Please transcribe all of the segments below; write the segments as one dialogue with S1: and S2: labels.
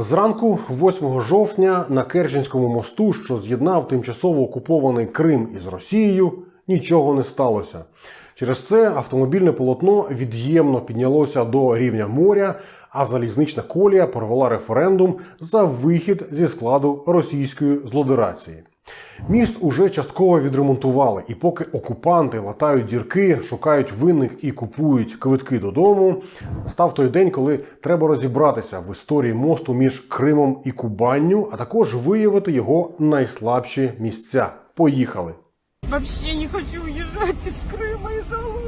S1: Зранку, 8 жовтня, на Керченському мосту, що з'єднав тимчасово окупований Крим із Росією, нічого не сталося. Через це автомобільне полотно від'ємно піднялося до рівня моря, а залізнична колія провела референдум за вихід зі складу російської злодерації. Міст уже частково відремонтували, і поки окупанти латають дірки, шукають винних і купують квитки додому, став той день, коли треба розібратися в історії мосту між Кримом і Кубанню, а також виявити його найслабші місця. Поїхали!
S2: Вообще не хочу уезжать з Крима і Алушты.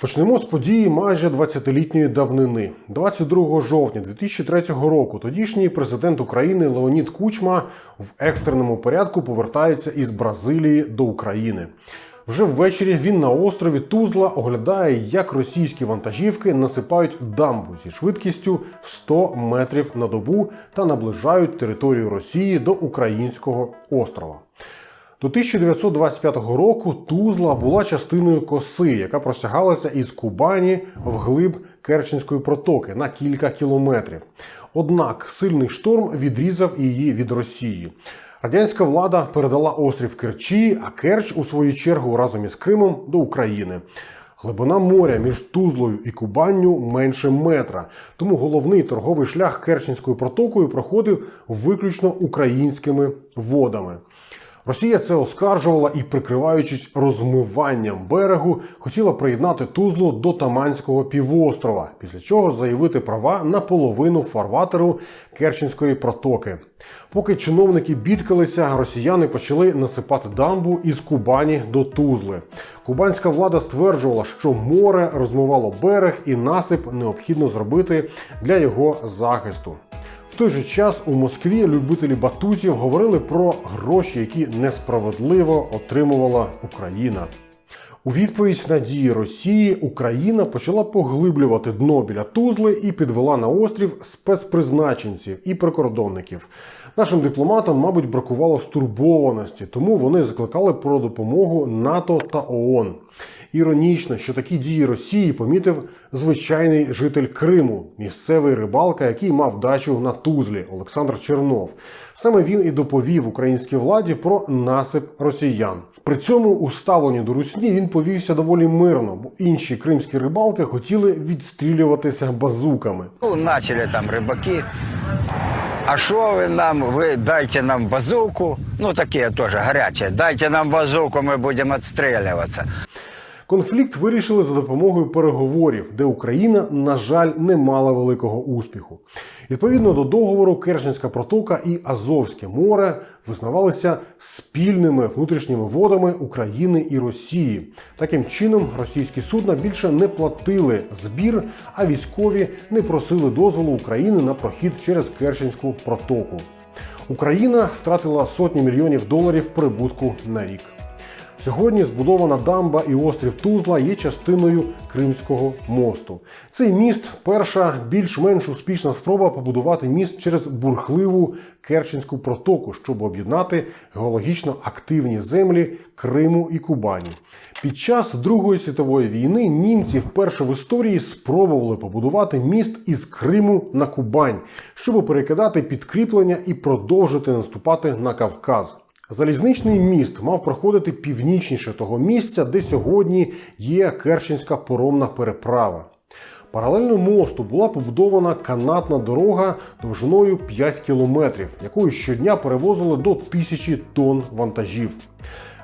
S1: Почнемо з події майже 20-літньої давнини. 22 жовтня 2003 року тодішній президент України Леонід Кучма в екстреному порядку повертається із Бразилії до України. Вже ввечері він на острові Тузла оглядає, як російські вантажівки насипають дамбу зі швидкістю 100 метрів на добу та наближають територію Росії до українського острова. До 1925 року Тузла була частиною коси, яка простягалася із Кубані вглиб Керченської протоки на кілька кілометрів. Однак сильний шторм відрізав її від Росії. Радянська влада передала острів Керчі, а Керч, у свою чергу, разом із Кримом до України. Глибина моря між Тузлою і Кубанню менше метра, тому головний торговий шлях Керченською протокою проходив виключно українськими водами. Росія це оскаржувала і, прикриваючись розмиванням берегу, хотіла приєднати Тузлу до Таманського півострова, після чого заявити права на половину фарватеру Керченської протоки. Поки чиновники бідкалися, росіяни почали насипати дамбу із Кубані до Тузли. Кубанська влада стверджувала, що море розмивало берег і насип необхідно зробити для його захисту. Той же час у Москві любителі батутів говорили про гроші, які несправедливо отримувала Україна. У відповідь на дії Росії Україна почала поглиблювати дно біля Тузли і підвела на острів спецпризначенців і прикордонників. Нашим дипломатам, мабуть, бракувало стурбованості, тому вони закликали про допомогу НАТО та ООН. Іронічно, що такі дії Росії помітив звичайний житель Криму, місцевий рибалка, який мав дачу на Тузлі Олександр Чернов. Саме він і доповів українській владі про насип росіян. При цьому у ставленні до русні він повівся доволі мирно, бо інші кримські рибалки хотіли відстрілюватися базуками.
S3: Ну, начали там рыбаки. А що ви нам, ви дайте нам базуку, ну такі теж гарячі, дайте нам базуку, ми будемо відстрілюватися.
S1: Конфлікт вирішили за допомогою переговорів, де Україна, на жаль, не мала великого успіху. Відповідно до договору, Керченська протока і Азовське море визнавалися спільними внутрішніми водами України і Росії. Таким чином, російські судна більше не платили збір, а військові не просили дозволу України на прохід через Керченську протоку. Україна втратила сотні мільйонів доларів прибутку на рік. Сьогодні збудована дамба і острів Тузла є частиною Кримського мосту. Цей міст перша більш-менш успішна спроба побудувати міст через бурхливу Керченську протоку, щоб об'єднати геологічно активні землі Криму і Кубані. Під час Другої світової війни німці вперше в історії спробували побудувати міст із Криму на Кубань, щоб перекидати підкріплення і продовжити наступати на Кавказ. Залізничний міст мав проходити північніше того місця, де сьогодні є Керченська поромна переправа. Паралельно мосту була побудована канатна дорога довжиною 5 кілометрів, якою щодня перевозили до тисячі тонн вантажів.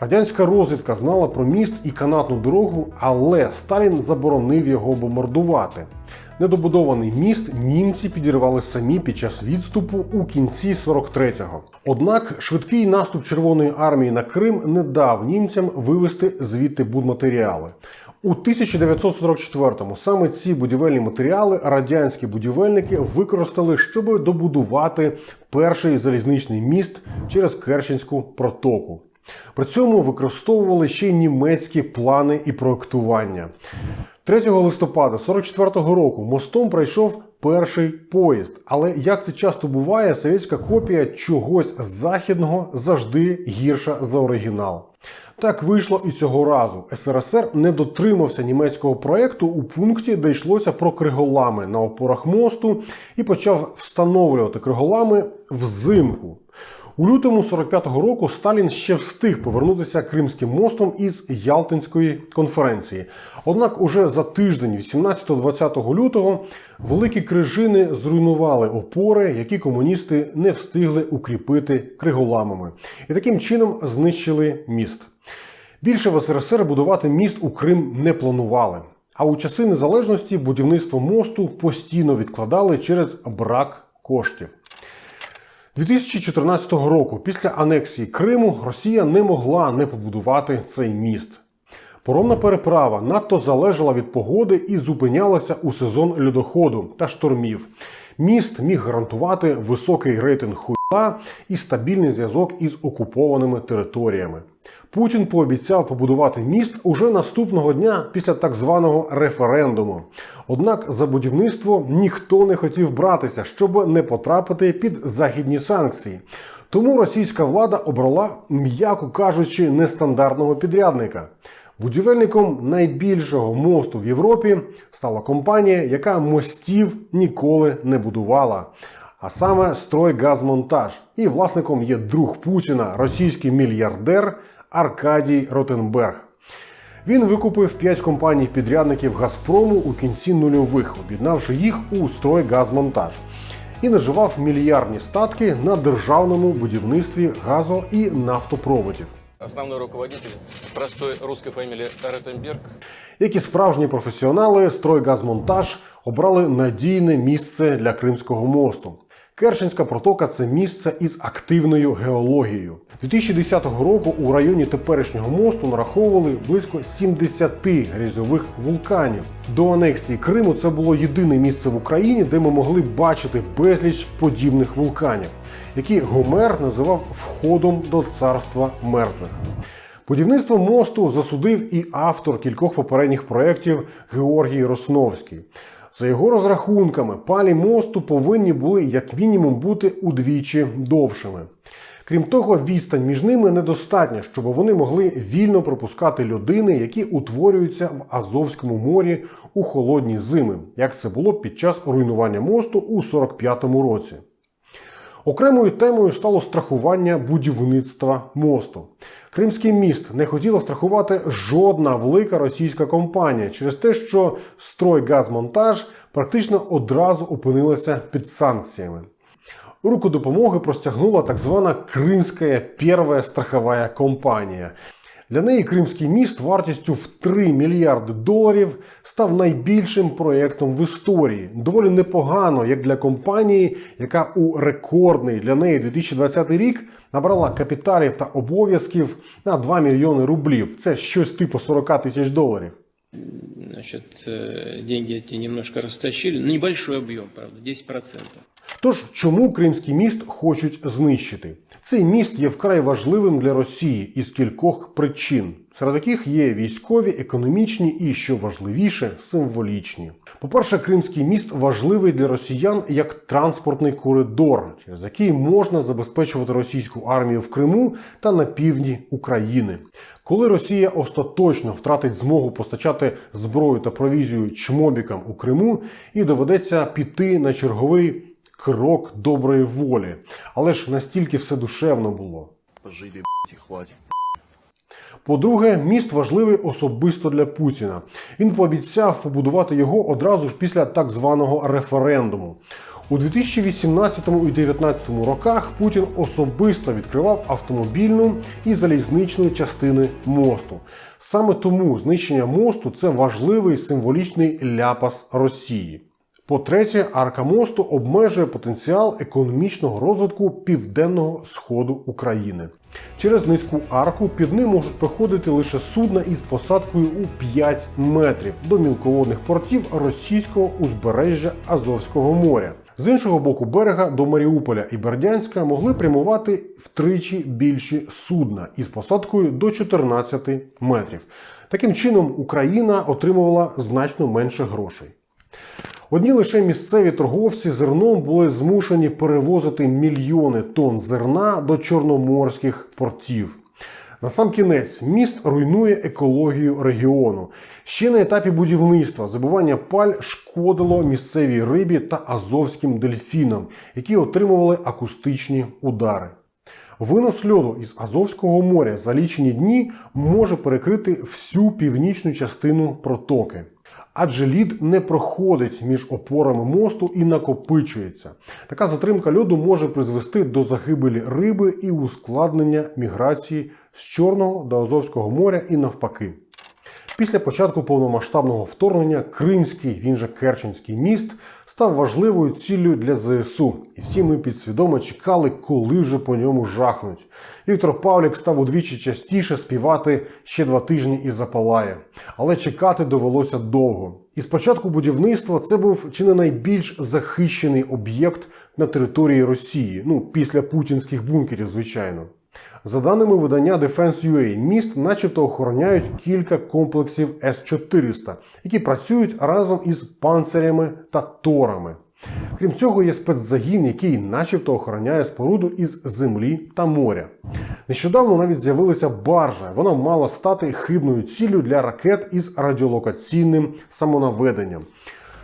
S1: Радянська розвідка знала про міст і канатну дорогу, але Сталін заборонив його бомбардувати. Недобудований міст німці підірвали самі під час відступу у кінці 43-го. Однак швидкий наступ Червоної армії на Крим не дав німцям вивезти звідти будматеріали. У 1944-му саме ці будівельні матеріали радянські будівельники використали, щоб добудувати перший залізничний міст через Керченську протоку. При цьому використовували ще й німецькі плани і проектування. 3 листопада 44-го року мостом пройшов перший поїзд. Але як це часто буває, совєтська копія чогось західного завжди гірша за оригінал. Так вийшло і цього разу. СРСР не дотримався німецького проекту у пункті, де йшлося про криголами на опорах мосту, і почав встановлювати криголами взимку. У лютому 45-го року Сталін ще встиг повернутися Кримським мостом із Ялтинської конференції. Однак уже за тиждень, 18-20 лютого, великі крижини зруйнували опори, які комуністи не встигли укріпити криголамами, і таким чином знищили міст. Більше в СРСР будувати міст у Крим не планували. А у часи незалежності будівництво мосту постійно відкладали через брак коштів. 2014 року, після анексії Криму, Росія не могла не побудувати цей міст. Поромна переправа надто залежала від погоди і зупинялася у сезон льодоходу та штормів. Міст міг гарантувати високий рейтинг і стабільний зв'язок із окупованими територіями. Путін пообіцяв побудувати міст уже наступного дня після так званого референдуму. Однак за будівництво ніхто не хотів братися, щоб не потрапити під західні санкції. Тому російська влада обрала, м'яко кажучи, нестандартного підрядника. Будівельником найбільшого мосту в Європі стала компанія, яка мостів ніколи не будувала. А саме «Стройгазмонтаж». І власником є друг Путіна, російський мільярдер Аркадій Ротенберг. Він викупив 5 компаній-підрядників Газпрому у кінці нульових, об'єднавши їх у «Стройгазмонтаж» і наживав мільярдні статки на державному будівництві газо- і нафтопроводів.
S4: Основной руководитель простой русской фамилии Ротенберг.
S1: Як і справжні професіонали, «Стройгазмонтаж» обрали надійне місце для Кримського мосту. Керченська протока це місце із активною геологією. 2010 року у районі теперішнього мосту нараховували близько 70 грязьових вулканів. До анексії Криму це було єдине місце в Україні, де ми могли бачити безліч подібних вулканів, які Гомер називав входом до царства мертвих. Будівництво мосту засудив і автор кількох попередніх проєктів Георгій Росновський. За його розрахунками, палі мосту повинні були як мінімум бути удвічі довшими. Крім того, відстань між ними недостатня, щоб вони могли вільно пропускати людини, які утворюються в Азовському морі у холодні зими, як це було під час руйнування мосту у 45-му році. Окремою темою стало страхування будівництва мосту. Кримський міст не хотіла страхувати жодна велика російська компанія через те, що «Стройгазмонтаж» практично одразу опинилася під санкціями. Руку допомоги простягнула так звана Кримська перша страхова компанія. Для неї Кримський міст вартістю в 3 мільярди доларів став найбільшим проєктом в історії. Доволі непогано, як для компанії, яка у рекордний для неї 2020 рік набрала капіталів та обов'язків на 2 мільйони рублів. Це щось типу 40 тисяч доларів.
S5: Значит, э, деньги эти немножко растащили. Ну, небольшой объем, правда, 10%.
S1: Тож чому Кримський міст хочуть знищити? Цей міст є вкрай важливим для Росії із кількох причин. Серед яких є військові, економічні і, що важливіше, символічні. По-перше, Кримський міст важливий для росіян як транспортний коридор, через який можна забезпечувати російську армію в Криму та на півдні України. Коли Росія остаточно втратить змогу постачати зброю та провізію чмобікам у Криму, і доведеться піти на черговий крок доброї волі. Але ж настільки все душевно було.
S6: Пожили, блядь, и хватит.
S1: По-друге, міст важливий особисто для Путіна. Він пообіцяв побудувати його одразу ж після так званого референдуму. У 2018 і 2019 роках Путін особисто відкривав автомобільну і залізничну частини мосту. Саме тому знищення мосту це важливий символічний ляпас Росії. По-третє, арка мосту обмежує потенціал економічного розвитку південного сходу України. Через низьку арку під ним можуть проходити лише судна із посадкою у 5 метрів до мілководних портів російського узбережжя Азовського моря. З іншого боку берега до Маріуполя і Бердянська могли прямувати втричі більші судна із посадкою до 14 метрів. Таким чином, Україна отримувала значно менше грошей. Одні лише місцеві торговці зерном були змушені перевозити мільйони тонн зерна до чорноморських портів. На сам кінець міст руйнує екологію регіону. Ще на етапі будівництва забивання паль шкодило місцевій рибі та азовським дельфінам, які отримували акустичні удари. Винос льоду із Азовського моря за лічені дні може перекрити всю північну частину протоки. Адже лід не проходить між опорами мосту і накопичується. Така затримка льоду може призвести до загибелі риби і ускладнення міграції з Чорного до Азовського моря і навпаки. Після початку повномасштабного вторгнення Кримський, він же Керченський міст, став важливою ціллю для ЗСУ, і всі ми підсвідомо чекали, коли вже по ньому жахнуть. Віктор Павлік став удвічі частіше співати ще два тижні і запалає, але чекати довелося довго. І спочатку будівництва це був чи не найбільш захищений об'єкт на території Росії, ну після путінських бункерів, звичайно. За даними видання Defense.ua, міст начебто охороняють кілька комплексів С-400, які працюють разом із панцирями та торами. Крім цього, є спецзагін, який начебто охороняє споруду із землі та моря. Нещодавно навіть з'явилася баржа. Вона мала стати хибною ціллю для ракет із радіолокаційним самонаведенням.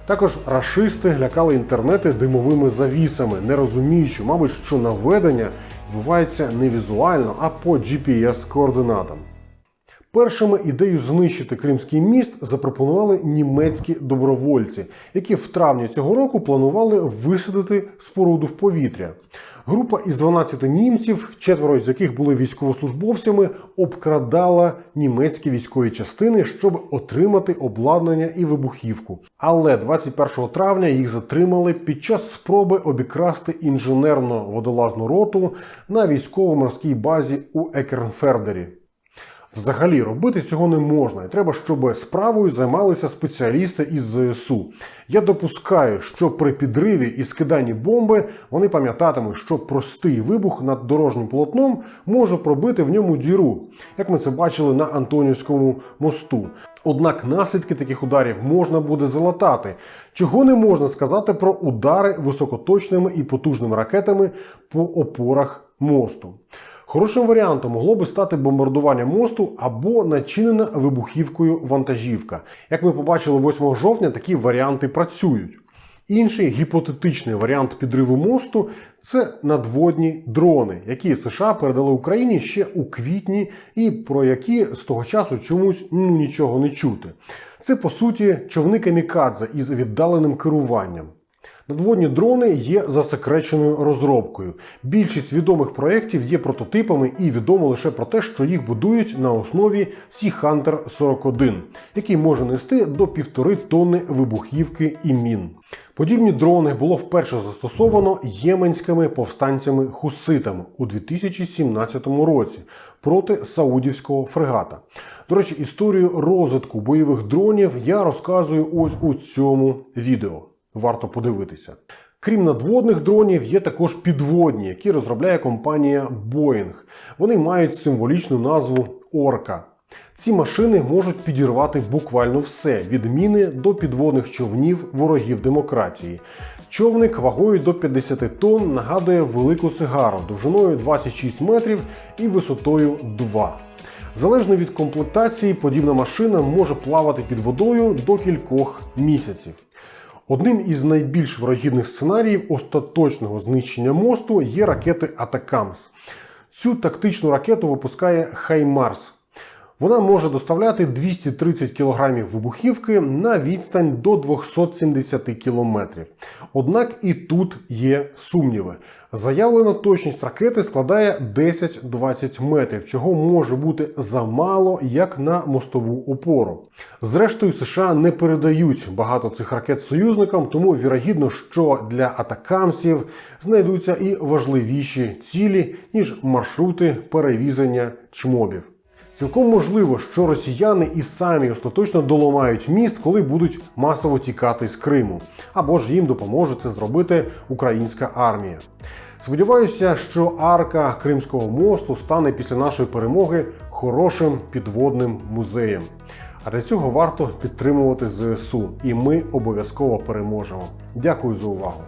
S1: Також рашисти лякали інтернети димовими завісами, не розуміючи, мабуть, що наведення відбувається не візуально, а по GPS-координатам. Першими ідею знищити Кримський міст запропонували німецькі добровольці, які в травні цього року планували висадити споруду в повітря. Група із 12 німців, четверо з яких були військовослужбовцями, обкрадала німецькі військові частини, щоб отримати обладнання і вибухівку. Але 21 травня їх затримали під час спроби обікрасти інженерно-водолазну роту на військово-морській базі у Екернфердері. Взагалі робити цього не можна, і треба, щоб справою займалися спеціалісти із ЗСУ. Я допускаю, що при підриві і скиданні бомби вони пам'ятатимуть, що простий вибух над дорожнім полотном може пробити в ньому діру, як ми це бачили на Антонівському мосту. Однак наслідки таких ударів можна буде залатати, чого не можна сказати про удари високоточними і потужними ракетами по опорах мосту. Хорошим варіантом могло би стати бомбардування мосту або начинена вибухівкою вантажівка. Як ми побачили 8 жовтня, такі варіанти працюють. Інший гіпотетичний варіант підриву мосту це надводні дрони, які США передали Україні ще у квітні, і про які з того часу чомусь ну, нічого не чути. Це по суті човни камікадзе із віддаленим керуванням. Надводні дрони є засекреченою розробкою. Більшість відомих проєктів є прототипами і відомо лише про те, що їх будують на основі Sea Hunter 41, який може нести до півтори тонни вибухівки і мін. Подібні дрони було вперше застосовано єменськими повстанцями-хуситами у 2017 році проти саудівського фрегата. До речі, історію розвитку бойових дронів я розказую ось у цьому відео варто подивитися. Крім надводних дронів, є також підводні, які розробляє компанія Boeing. Вони мають символічну назву Орка. Ці машини можуть підірвати буквально все від міни до підводних човнів ворогів демократії. Човник вагою до 50 тонн нагадує велику сигару довжиною 26 метрів і висотою 2. Залежно від комплектації, подібна машина може плавати під водою до кількох місяців. Одним із найбільш врагідних сценаріїв остаточного знищення мосту є ракети Атакамс. Цю тактичну ракету випускає Хаймарс. Вона може доставляти 230 кг вибухівки на відстань до 270 км. Однак і тут є сумніви. Заявлена точність ракети складає 10-20 метрів, чого може бути замало як на мостову опору. Зрештою, США не передають багато цих ракет союзникам, тому вірогідно, що для атакамсів знайдуться і важливіші цілі, ніж маршрути перевізання чмобів. Цілком можливо, що росіяни і самі остаточно доламають міст, коли будуть масово тікати з Криму, або ж їм допоможе це зробити українська армія. Сподіваюся, що арка Кримського мосту стане після нашої перемоги хорошим підводним музеєм. А для цього варто підтримувати ЗСУ, і ми обов'язково переможемо. Дякую за увагу.